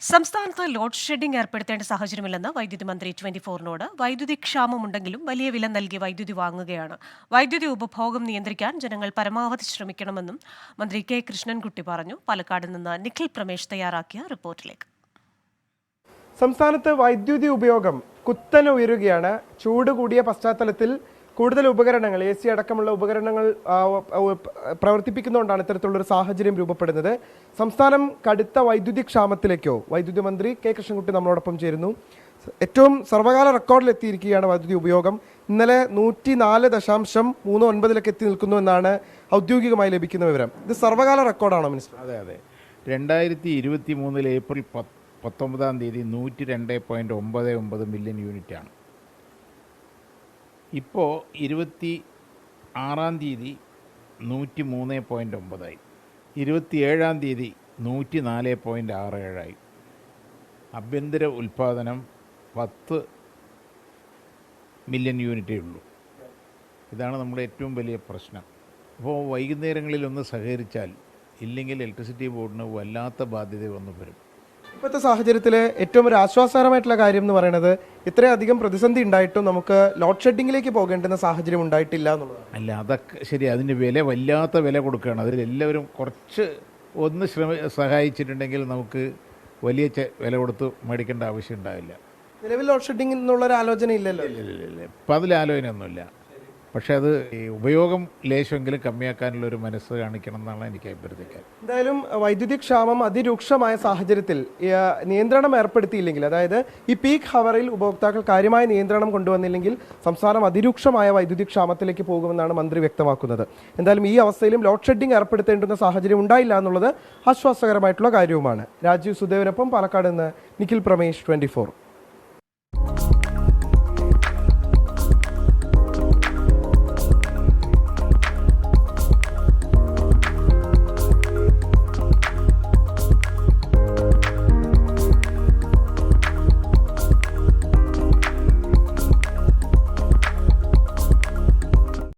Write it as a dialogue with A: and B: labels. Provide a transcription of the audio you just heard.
A: സംസ്ഥാനത്ത് load shedding ഏർപ്പെടുത്തേണ്ട സാഹചര്യമില്ലെന്ന് വൈദ്യുതി മന്ത്രി ട്വന്റി ഫോറിനോട്. വൈദ്യുതി ക്ഷാമമുണ്ടെങ്കിലും വലിയ വില നൽകി വൈദ്യുതി വാങ്ങുകയാണ്. വൈദ്യുതി ഉപഭോഗം നിയന്ത്രിക്കാൻ ജനങ്ങൾ പരമാവധി ശ്രമിക്കണമെന്നും മന്ത്രി കെ കൃഷ്ണൻകുട്ടി പറഞ്ഞു. പാലക്കാട് നിന്ന് നിഖിൽ പ്രമേഷ് തയ്യാറാക്കിയ റിപ്പോർട്ടിലേക്ക്.
B: സംസ്ഥാനത്ത് വൈദ്യുതി ഉപയോഗം കുത്തനെ ഉയരുകയാണ്. ചൂട് കൂടിയ പശ്ചാത്തലത്തിൽ കൂടുതൽ ഉപകരണങ്ങൾ എ സി അടക്കമുള്ള ഉപകരണങ്ങൾ പ്രവർത്തിപ്പിക്കുന്നതുകൊണ്ടാണ് ഇത്തരത്തിലുള്ള ഒരു സാഹചര്യം രൂപപ്പെടുന്നത്. സംസ്ഥാനം കടുത്ത വൈദ്യുതി ക്ഷാമത്തിലേക്കോ വൈദ്യുതി മന്ത്രി കെ കൃഷ്ണൻകുട്ടി നമ്മളോടൊപ്പം ചേരുന്നു. ഏറ്റവും സർവകാല റെക്കോർഡിലെത്തിയിരിക്കുകയാണ് വൈദ്യുതി ഉപയോഗം. ഇന്നലെ നൂറ്റി നാല് ദശാംശം മൂന്ന് ഒൻപതിലേക്ക് എത്തി നിൽക്കുന്നു എന്നാണ് ഔദ്യോഗികമായി ലഭിക്കുന്ന വിവരം. ഇത് സർവകാല റെക്കോർഡാണോ മിനിസ്റ്റർ?
C: അതെ അതെ. രണ്ടായിരത്തി ഇരുപത്തി മൂന്നിൽ ഏപ്രിൽ പത്ത് പത്തൊമ്പതാം തീയതി നൂറ്റി രണ്ട് പോയിന്റ് ഒമ്പത് ഒമ്പത് മില്യൺ യൂണിറ്റാണ്. ഇപ്പോൾ ഇരുപത്തി ആറാം തീയതി നൂറ്റി മൂന്ന് പോയിന്റ് ഒമ്പതായി. ഇരുപത്തിയേഴാം തീയതി നൂറ്റി നാല് പോയിന്റ് ആറ് ഏഴായി. ആഭ്യന്തര ഉൽപ്പാദനം പത്ത് മില്യൺ യൂണിറ്റേ ഉള്ളൂ. ഇതാണ് നമ്മുടെ ഏറ്റവും വലിയ പ്രശ്നം. അപ്പോൾ വൈകുന്നേരങ്ങളിലൊന്ന് സഹകരിച്ചാൽ ഇല്ലെങ്കിൽ ഇലക്ട്രിസിറ്റി ബോർഡിന് വല്ലാത്ത ബാധ്യത വന്നു വരും.
B: ഇപ്പോഴത്തെ സാഹചര്യത്തിൽ ഏറ്റവും ഒരു ആശ്വാസകരമായിട്ടുള്ള കാര്യം എന്ന് പറയുന്നത് ഇത്രയധികം പ്രതിസന്ധി ഉണ്ടായിട്ടും നമുക്ക് ലോഡ് ഷെഡിങ്ങിലേക്ക് പോകേണ്ടുന്ന സാഹചര്യം ഉണ്ടായിട്ടില്ല എന്നുള്ളതാണ്.
C: അല്ല അതൊക്കെ ശരി അതിന് വില വല്ലാത്ത വില കൊടുക്കുകയാണ്. അതിൽ എല്ലാവരും കുറച്ച് ഒന്ന് ശ്രമ സഹായിച്ചിട്ടുണ്ടെങ്കിൽ നമുക്ക് വലിയ വില കൊടുത്ത് മേടിക്കേണ്ട ആവശ്യം ഉണ്ടാവില്ല.
B: നിലവിൽ ലോഡ് ഷെഡിംഗ് എന്നുള്ള ഒരു ആലോചന ഇല്ലല്ലോ.
C: ഇപ്പം അതിൽ ആലോചനയൊന്നുമില്ല. പക്ഷെ അത് ഉപയോഗം ലേശമെങ്കിലും കമ്മിയാക്കാനുള്ള ഒരു മനസ്സ് കാണിക്കണം എന്നാണ് എനിക്ക് അഭ്യർത്ഥിക്കാൻ.
B: എന്തായാലും വൈദ്യുതി ക്ഷാമം അതിരൂക്ഷമായ സാഹചര്യത്തിൽ നിയന്ത്രണം ഏർപ്പെടുത്തിയില്ലെങ്കിൽ അതായത് ഈ പീക്ക് ഹവറിൽ ഉപഭോക്താക്കൾ കാര്യമായ നിയന്ത്രണം കൊണ്ടുവന്നില്ലെങ്കിൽ സംസ്ഥാനം അതിരൂക്ഷമായ വൈദ്യുതി ക്ഷാമത്തിലേക്ക് പോകുമെന്നാണ് മന്ത്രി വ്യക്തമാക്കുന്നത്. എന്തായാലും ഈ അവസ്ഥയിലും ലോഡ് ഷെഡിംഗ് ഏർപ്പെടുത്തേണ്ടുന്ന സാഹചര്യം ഉണ്ടായില്ല എന്നുള്ളത് ആശ്വാസകരമായിട്ടുള്ള കാര്യവുമാണ്. രാജീവ് സുദേവനൊപ്പം പാലക്കാട് നിന്ന് നിഖിൽ പ്രമേഷ് ട്വന്റി